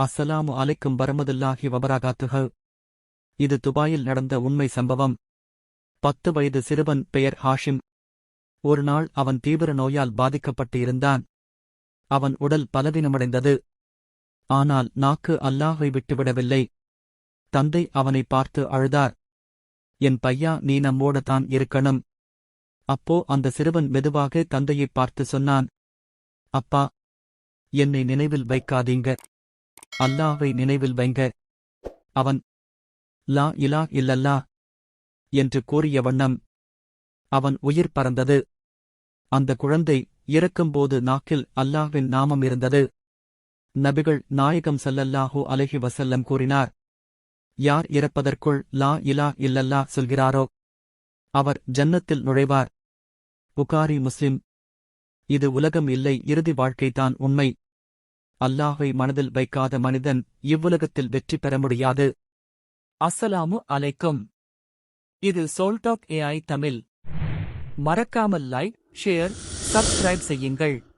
அஸ்ஸலாமு அலைக்கும் வரமதுல்லாஹி வபரகாத்துஹு. இது துபாயில் நடந்த உண்மை சம்பவம். பத்து வயது சிறுவன் பெயர் ஹாஷிம். ஒரு நாள் அவன் தீவிர நோயால் பாதிக்கப்பட்டு இருந்தான் அவன் உடல் பலவீனமடைந்தது. ஆனால் நாக்கு அல்லாஹை விட்டுவிடவில்லை. தந்தை அவனை பார்த்து அழுதார். என் பையா நீ நம்மோட தான் இருக்கணும் அப்போ அந்த சிறுவன் மெதுவாக தந்தையைப் பார்த்து சொன்னான். அப்பா என்னை நினைவில் வைக்காதீங்க. அல்லாவை நினைவில் வைங்க. அவன் லா இலா இல்லல்லா என்று கூறிய வண்ணம் அவன் உயிர் பறந்தது. அந்த குழந்தை இறக்கும்போது நாக்கில் அல்லாவின் நாமம் இருந்தது. நபிகள் நாயகம் ஸல்லல்லாஹு அலஹி வசல்லம் கூறினார் யார் இறப்பதற்குள் லா இலா இல்லல்லா சொல்கிறாரோ அவர் ஜன்னத்தில் நுழைவார். புகாரி முஸ்லிம் இது உலகம் இல்லை இறுதி வாழ்க்கைதான் உண்மை. அல்லாஹை மனதில் வைக்காத மனிதன் இவ்வுலகத்தில் வெற்றி பெற முடியாது. அஸ்ஸலாமு அலைக்கும். இது சோல்டாக் ஏஐ தமிழ். மறக்காமல் லைக் ஷேர் சப்ஸ்கிரைப் செய்யுங்கள்.